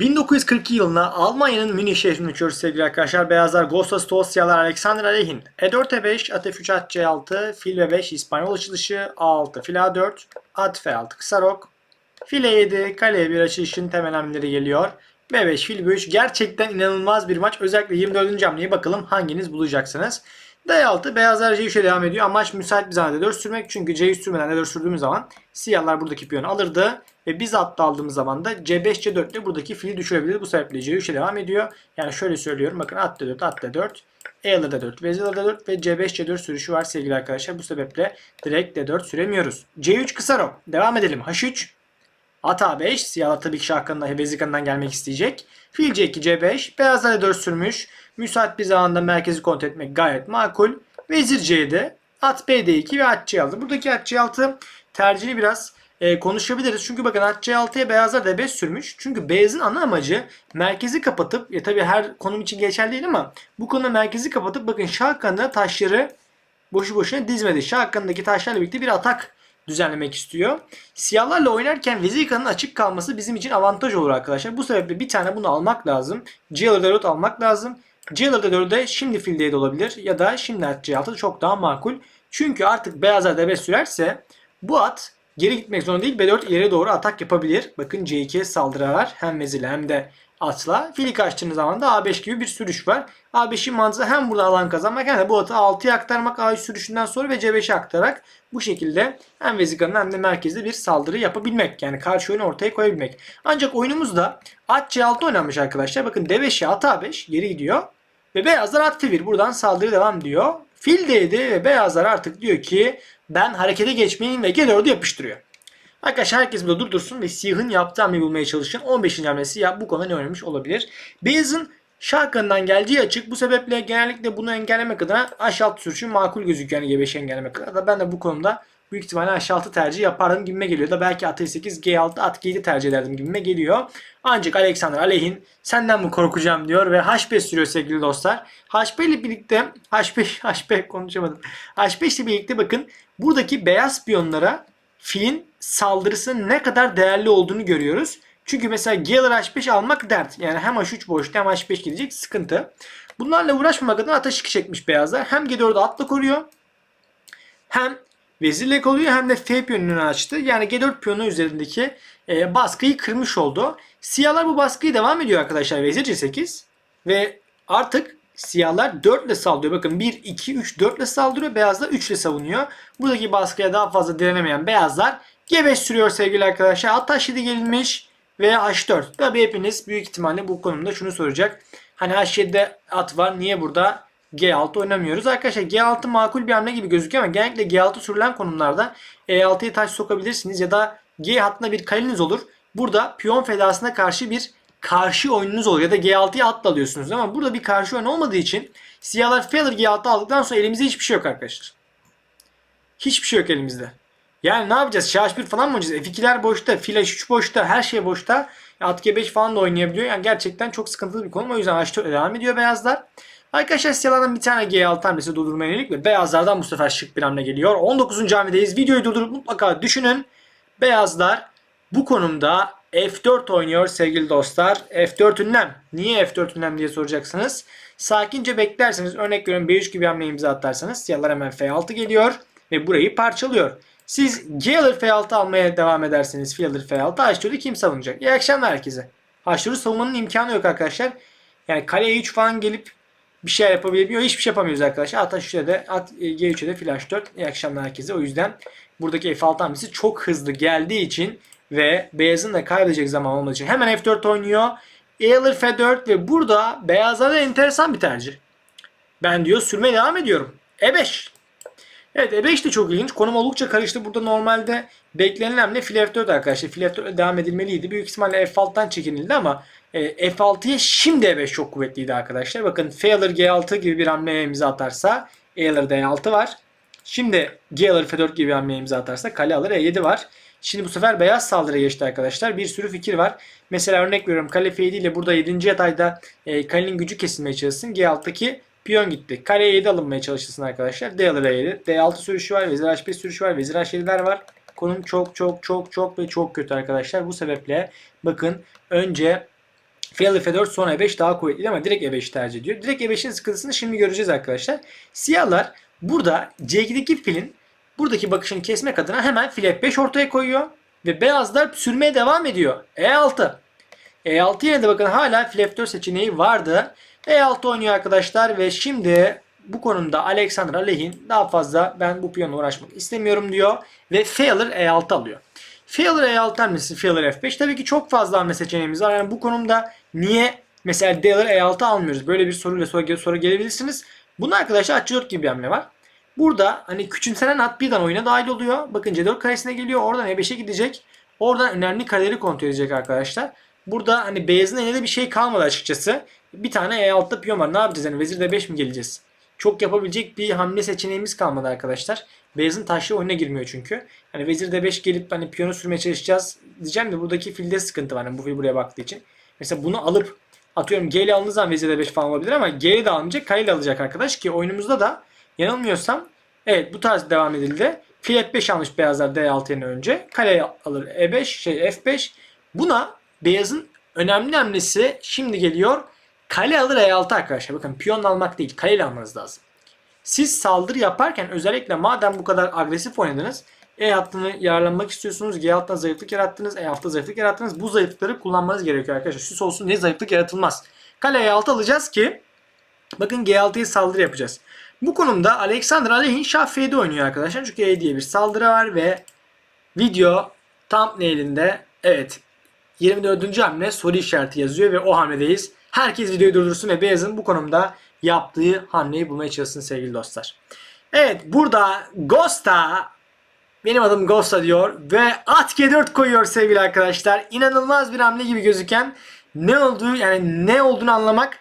1942 yılına Almanya'nın Münih şehrinde uçuyoruz sevgili arkadaşlar. Beyazlar Gostas Tosyalar Alexander Alehin. E4 E5, at F3 at C6, fil B5 İspanyol açılışı, A6 fil A4, at F6 kısa rok, fil E7, kale E1 açılışın temel hamleleri geliyor. B5 fil B3 gerçekten inanılmaz bir maç. Özellikle 24. hamleye bakalım hanginiz bulacaksınız. D6 beyazlar C3'e devam ediyor. Amaç müsait bir zamanda D4 sürmek. Çünkü C3 sürmeden D4 sürdüğümüz zaman siyahlar buradaki piyonu alırdı. Ve biz atla aldığımız zaman da C5 C4 ile buradaki fili düşürebiliriz. Bu sebeple C3'e devam ediyor. Yani şöyle söylüyorum. Bakın at D4 at D4. E alır D4 vezir alır D4 ve C5 C4 sürüşü var sevgili arkadaşlar. Bu sebeple direkt D4 süremiyoruz. C3 kısa rok. Devam edelim. H3 At A5. Siyahlar tabii ki şahkanından vezikanından gelmek isteyecek. Fil C2 C5. Beyazlar D4 sürmüş. Müsait bir zamanda merkezi kontrol etmek gayet makul. Vezir C'de. At B2 ve at C6. Buradaki at C6 tercihini biraz e, konuşabiliriz. Çünkü bakın at C6'ya beyazlar D5 sürmüş. Çünkü beyazın ana amacı merkezi kapatıp ya tabii her konum için geçerli değil ama bu konuda merkezi kapatıp bakın şahkanına taşları boşu boşuna dizmedi. Şahkanındaki taşlarla birlikte bir atak düzenlemek istiyor. Siyahlarla oynarken vezir açık kalması bizim için avantaj olur arkadaşlar. Bu sebeple bir tane bunu almak lazım. Jailer D4 almak lazım. Jailer D4'de şimdi fil D7 olabilir ya da şimdi at C6 çok daha makul. Çünkü artık beyazlar D5 sürerse bu at geri gitmek zorunda değil. B4 ileri doğru atak yapabilir. Bakın C2'ye saldırı var. Hem vezirle hem de atla. Fili kaçtığınız zaman da A5 gibi bir sürüş var. A5'in mantığı hem burada alan kazanmak hem de bu atı 6'ya aktarmak A3 sürüşünden sonra ve C5'e aktararak bu şekilde hem vezikanın hem de merkezde bir saldırı yapabilmek. Yani karşı oyunu ortaya koyabilmek. Ancak oyunumuzda at C6 oynanmış arkadaşlar. Bakın D5'e at A5 geri gidiyor. Ve beyazlar at F1 buradan saldırı devam diyor. Fil D'de ve beyazlar artık diyor ki ben harekete geçmeyeyim ve G4'ü yapıştırıyor. Arkadaşlar herkes burada durdursun ve siyahın yaptığı hamleyi bulmaya çalışın. 15. hamlesi siyah bu konuda ne oynamış olabilir. Beyazın şarkından geldiği açık. Bu sebeple genellikle bunu engellemek adına H6 sürüşü makul gözüküyor. Yani G5'i engellemek adına. Ben de bu konuda büyük ihtimalle H6 tercih yapardım gibime geliyor. Da belki at 8 G6, at G7 tercih ederdim gibime geliyor. Ancak Alexander Aleyhin senden mi korkacağım diyor ve H5 sürüyor sevgili dostlar. H5 ile birlikte H5 H5 konuşamadım. H5 ile birlikte bakın buradaki beyaz piyonlara filin saldırısının ne kadar değerli olduğunu görüyoruz. Çünkü mesela Galer H5 almak dert. Yani hem H3 boşta hem H5 gidecek sıkıntı. Bunlarla uğraşmamak adına şıkı çekmiş beyazlar. Hem G4'ü atla koruyor. Hem vezirle koruyor hem de F piyonunu açtı. Yani G4 piyonu üzerindeki e, baskıyı kırmış oldu. Siyahlar bu baskıyı devam ediyor arkadaşlar. Vezir C8 ve artık Siyahlar 4 ile saldırıyor. Bakın 1, 2, 3, 4 ile saldırıyor. Beyazlar 3 ile savunuyor. Buradaki baskıya daha fazla direnemeyen beyazlar G5 sürüyor sevgili arkadaşlar. At H7 gelinmiş ve H4. Tabi hepiniz büyük ihtimalle bu konumda şunu soracak. Hani H7'de at var. Niye burada G6 oynamıyoruz? Arkadaşlar G6 makul bir hamle gibi gözüküyor ama genellikle G6 sürülen konumlarda E6'ya taş sokabilirsiniz ya da G hattında bir kaleniz olur. Burada piyon fedasına karşı bir karşı oyununuz oluyor ya da G6'ya atla alıyorsunuz ama burada bir karşı oyun olmadığı için siyahlar Feather G6 aldıktan sonra elimizde hiçbir şey yok arkadaşlar. Hiçbir şey yok elimizde. Yani ne yapacağız? Şah 1 falan mı oynayacağız? F2'ler boşta, fil H3 boşta, her şey boşta. At G5 falan da oynayabiliyor. Yani gerçekten çok sıkıntılı bir konu. O yüzden H4 devam ediyor beyazlar. Arkadaşlar siyahlardan bir tane G6 hamlesi durdurmaya yönelik ve beyazlardan bu sefer şık bir hamle geliyor. 19. hamledeyiz. Videoyu durdurup mutlaka düşünün. Beyazlar bu konumda F4 oynuyor sevgili dostlar. F4 ünlem. Niye F4 ünlem diye soracaksınız. Sakince beklerseniz örnek veriyorum B3 gibi hamle imza atarsanız siyahlar hemen F6 geliyor ve burayı parçalıyor. Siz G alır F6 almaya devam ederseniz F alır F6 H4'ü kim savunacak? İyi akşamlar herkese. H4'ü savunmanın imkanı yok arkadaşlar. Yani kale E3 falan gelip bir şey yapabiliyor. Hiçbir şey yapamıyoruz arkadaşlar. At H3'e de at G3'e de flash 4. İyi akşamlar herkese. O yüzden buradaki F6 hamlesi çok hızlı geldiği için ve beyazın da kaybedecek zaman olmadığı için hemen F4 oynuyor. E alır F4 ve burada beyazlarda enteresan bir tercih. Ben diyor sürmeye devam ediyorum. E5. Evet E5 de çok ilginç. Konum oldukça karıştı. Burada normalde beklenilen hamle fil F4 arkadaşlar. Fil F4 devam edilmeliydi. Büyük ihtimalle F6'dan çekinildi ama e, F6'ya şimdi E5 çok kuvvetliydi arkadaşlar. Bakın F alır G6 gibi bir hamle imza atarsa E alır D6 var. Şimdi G alır F4 gibi bir hamle imza atarsa kale alır E7 var. Şimdi bu sefer beyaz saldırıya geçti arkadaşlar. Bir sürü fikir var. Mesela örnek veriyorum kale F7 ile burada 7. yatayda e, kalenin gücü kesilmeye çalışsın. G6'daki piyon gitti. Kale 7 alınmaya çalışsın arkadaşlar. D alır E7. D6 sürüşü var. Vezir H5 sürüşü var. Vezir H7'ler var. Konum çok çok çok çok ve çok kötü arkadaşlar. Bu sebeple bakın önce Fail F4 sonra E5 daha kuvvetli ama direkt E5 tercih ediyor. Direkt E5'in sıkıntısını şimdi göreceğiz arkadaşlar. Siyahlar burada C2'deki filin buradaki bakışını kesmek adına hemen fil F5 ortaya koyuyor. Ve beyazlar sürmeye devam ediyor. E6. E6 yine de bakın hala fil F4 seçeneği vardı. E6 oynuyor arkadaşlar ve şimdi bu konumda Alexander Alehin daha fazla ben bu piyonla uğraşmak istemiyorum diyor. Ve Failure E6 alıyor. Failure E6 hamlesi Failure F5. Tabii ki çok fazla hamle seçeneğimiz var. Yani bu konumda niye mesela Dealer E6 almıyoruz? Böyle bir soruyla soru, soru gelebilirsiniz. Bunun arkadaşlar at C4 gibi bir hamle var. Burada hani küçümsenen at birden oyuna dahil oluyor. Bakın C4 karesine geliyor. Oradan E5'e gidecek. Oradan önemli kareleri kontrol edecek arkadaşlar. Burada hani beyazın elinde bir şey kalmadı açıkçası. Bir tane E6'da piyon var. Ne yapacağız? Yani vezir D5 mi geleceğiz? Çok yapabilecek bir hamle seçeneğimiz kalmadı arkadaşlar. Beyazın taşlı oyuna girmiyor çünkü. Hani vezir D5 gelip hani piyonu sürmeye çalışacağız diyeceğim de buradaki filde sıkıntı var. Yani bu fil buraya baktığı için. Mesela bunu alıp atıyorum G ile alındığı zaman vezir D5 falan olabilir ama G de almayacak kale ile alacak arkadaş ki oyunumuzda da yanılmıyorsam evet bu tarz devam edildi. Fil F5 almış beyazlar D6 yerine önce. Kale alır E5 şey F5. Buna beyazın önemli hamlesi şimdi geliyor. Kale alır E6 arkadaşlar. Bakın piyon almak değil. Kale ile almanız lazım. Siz saldırı yaparken özellikle madem bu kadar agresif oynadınız E hattını yararlanmak istiyorsunuz. G hattına zayıflık yarattınız. E hattına zayıflık yarattınız. Bu zayıflıkları kullanmanız gerekiyor arkadaşlar. Süs olsun diye zayıflık yaratılmaz. Kale E6 alacağız ki bakın G6'ya saldırı yapacağız. Bu konumda Alexander Alehin Şah F7 oynuyor arkadaşlar. Çünkü E diye bir saldırı var ve video thumbnail'inde evet 24. hamle soru işareti yazıyor ve o hamledeyiz. Herkes videoyu durdursun ve Beyaz'ın bu konumda yaptığı hamleyi bulmaya çalışsın sevgili dostlar. Evet burada Ghosta benim adım Ghosta diyor ve at G4 koyuyor sevgili arkadaşlar. İnanılmaz bir hamle gibi gözüken ne olduğu yani ne olduğunu anlamak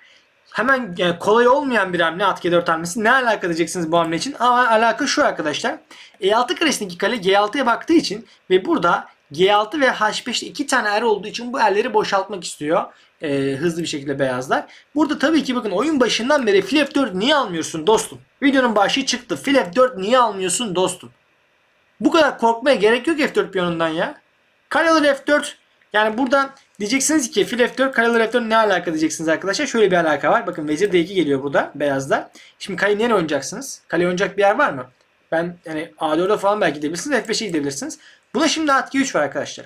hemen yani kolay olmayan bir hamle at G4 hamlesi. Ne alaka diyeceksiniz bu hamle için? Ama alaka şu arkadaşlar. E6 karesindeki kale G6'ya baktığı için ve burada G6 ve H5'te iki tane er olduğu için bu erleri boşaltmak istiyor. Ee, hızlı bir şekilde beyazlar. Burada tabii ki bakın oyun başından beri fil F4 niye almıyorsun dostum? Videonun başlığı çıktı. Fil F4 niye almıyorsun dostum? Bu kadar korkmaya gerek yok F4 piyonundan ya. Kale alır F4. Yani buradan diyeceksiniz ki fil F4 kale alır F4 ne alaka diyeceksiniz arkadaşlar. Şöyle bir alaka var. Bakın vezir D2 geliyor burada beyazda. Şimdi kale nereye oynayacaksınız? Kale oynayacak bir yer var mı? Ben yani A4'e falan belki gidebilirsiniz. F5'e gidebilirsiniz. Buna şimdi at G3 var arkadaşlar.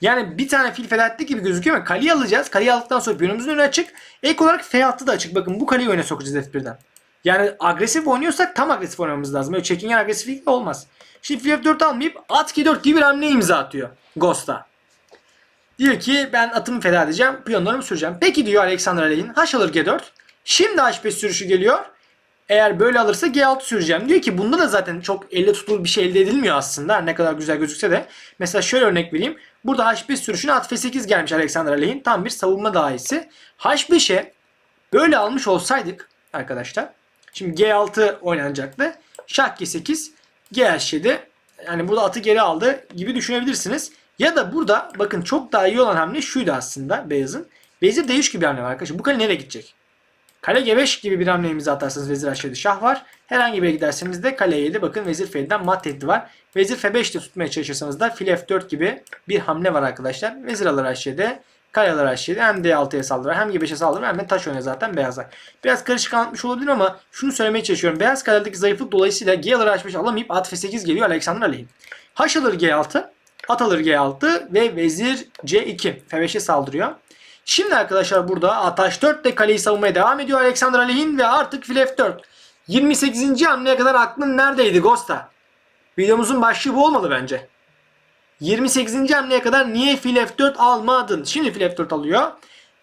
Yani bir tane fil feda ettik gibi gözüküyor ama kaleyi alacağız. Kaleyi aldıktan sonra piyonumuzun önü açık. Ek olarak F hattı da açık. Bakın bu kaleyi oyuna sokacağız F1'den. Yani agresif oynuyorsak tam agresif oynamamız lazım. Öyle çekingen agresiflik olmaz. Şimdi fil F4 almayıp at G4 gibi bir hamle imza atıyor. Ghost'a. Diyor ki ben atımı feda edeceğim. Piyonlarımı süreceğim. Peki diyor Alexander Alehin. H alır G4. Şimdi H5 sürüşü geliyor. Eğer böyle alırsa G6 süreceğim. Diyor ki bunda da zaten çok elle tutulur bir şey elde edilmiyor aslında. Ne kadar güzel gözükse de. Mesela şöyle örnek vereyim. Burada H5 sürüşüne at F8 gelmiş Alexander Aleyhin. Tam bir savunma dahisi. H5'e böyle almış olsaydık arkadaşlar. Şimdi G6 oynanacaktı. Şah G8, G7. Yani burada atı geri aldı gibi düşünebilirsiniz. Ya da burada bakın çok daha iyi olan hamle şuydu aslında Beyaz'ın. Vezir D3 gibi hamle var arkadaşlar. Bu kale nereye gidecek? Kale G5 gibi bir hamle imza atarsanız vezir H7 şah var. Herhangi bir yere giderseniz de kale 7 bakın vezir F7'den mat tehdidi var. Vezir F5 de tutmaya çalışırsanız da fil F4 gibi bir hamle var arkadaşlar. Vezir alır H7, kale alır H7 hem D6'ya saldırır hem G5'e saldırır hem de taş oynar zaten beyazlar. Biraz karışık anlatmış olabilir ama şunu söylemeye çalışıyorum. Beyaz kaledeki zayıflık dolayısıyla G alır H5 alamayıp at F8 geliyor Alexander Aleyhin. H alır G6, at alır G6 ve vezir C2 F5'e saldırıyor. Şimdi arkadaşlar burada Ataş 4 de kaleyi savunmaya devam ediyor Alexander Alehin ve artık fil F4. 28. hamleye kadar aklın neredeydi Gosta? Videomuzun başlığı bu olmalı bence. 28. hamleye kadar niye fil F4 almadın? Şimdi fil F4 alıyor.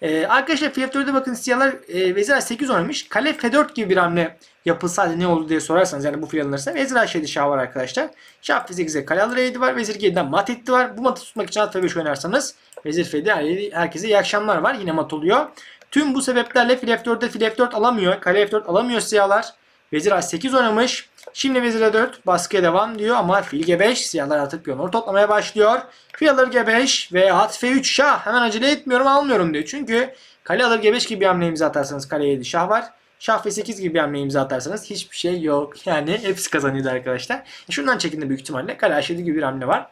Ee, arkadaşlar fil F4'e bakın siyahlar e, vezir A8 oynamış. Kale F4 gibi bir hamle yapılsaydı ne oldu diye sorarsanız yani bu fil alınırsa vezir A7 şah var arkadaşlar. Şah F8'e kale alır E7 var. Vezir G7'den mat etti var. Bu matı tutmak için at F5 oynarsanız vezir F7 herkese iyi akşamlar var. Yine mat oluyor. Tüm bu sebeplerle fil F4'te fil F4 alamıyor. Kale F4 alamıyor siyahlar. Vezir A8 oynamış. Şimdi vezir E4 baskıya devam diyor ama fil G5 siyahlar artık piyonları toplamaya başlıyor. Fil alır G5 ve at F3 şah. Hemen acele etmiyorum almıyorum diyor. Çünkü kale alır G5 gibi bir hamle imza atarsanız kale 7 şah var. Şah F8 gibi bir hamle imza atarsanız hiçbir şey yok. Yani hepsi kazanıyor arkadaşlar. Şundan çekindi büyük ihtimalle. Kale H7 gibi bir hamle var.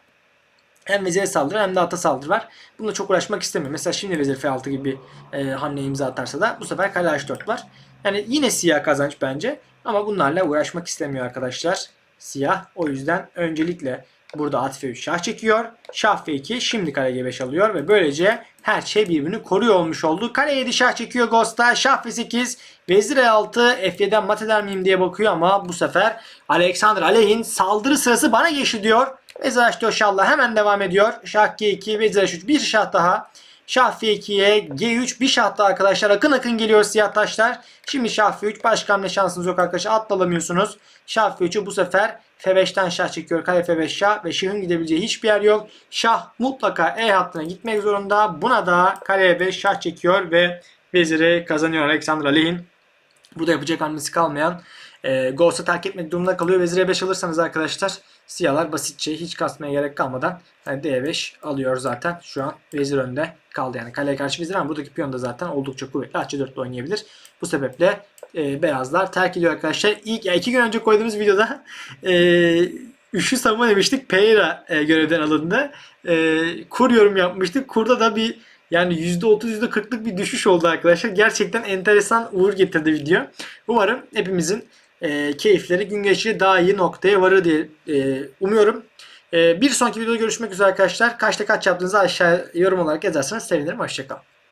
Hem vezire saldırı hem de ata saldırı var. Bununla çok uğraşmak istemiyor. Mesela şimdi vezir F6 gibi bir e, hamle imza atarsa da bu sefer kale H4 var. Yani yine siyah kazanç bence. Ama bunlarla uğraşmak istemiyor arkadaşlar. Siyah. O yüzden öncelikle burada at F3 şah çekiyor. Şah F2 şimdi kale G5 alıyor ve böylece her şey birbirini koruyor olmuş oldu. Kale 7 şah çekiyor Ghost'a. Şah F8 vezir E6 F7'den mat eder miyim diye bakıyor ama bu sefer Alexander Aleyhin saldırı sırası bana geçti diyor. Vezir H4 şahla hemen devam ediyor. Şah G2 vezir H3 bir şah daha. Şah F2'ye G3 bir şah daha arkadaşlar. Akın akın geliyor siyah taşlar. Şimdi Şah F3 başka hamle şansınız yok arkadaşlar. Atlalamıyorsunuz. Şah F3'ü bu sefer F5'ten şah çekiyor. Kale F5 şah ve şahın gidebileceği hiçbir yer yok. Şah mutlaka E hattına gitmek zorunda. Buna da kale E5 şah çekiyor ve veziri kazanıyor Alexander Aleyhin. Burada yapacak hamlesi kalmayan e, Ghost'u terk etmek durumunda kalıyor. Vezir E5 alırsanız arkadaşlar siyahlar basitçe hiç kasmaya gerek kalmadan yani D5 alıyor zaten. Şu an vezir önde kaldı. Yani kaleye karşı vezir ama buradaki piyon da zaten oldukça kuvvetli. H4 oynayabilir. Bu sebeple e, beyazlar terk ediyor arkadaşlar. İlk ya iki gün önce koyduğumuz videoda e, üçlü savunma demiştik. Pereira e, görevden alındı. E, kur yorum yapmıştık. Kurda da bir yani %30 %40'lık bir düşüş oldu arkadaşlar. Gerçekten enteresan uğur getirdi video. Umarım hepimizin e, keyifleri gün geçici daha iyi noktaya varır diye e, umuyorum. E, bir sonraki videoda görüşmek üzere arkadaşlar. Kaçta kaç yaptığınızı aşağı yorum olarak yazarsanız sevinirim. Hoşçakalın.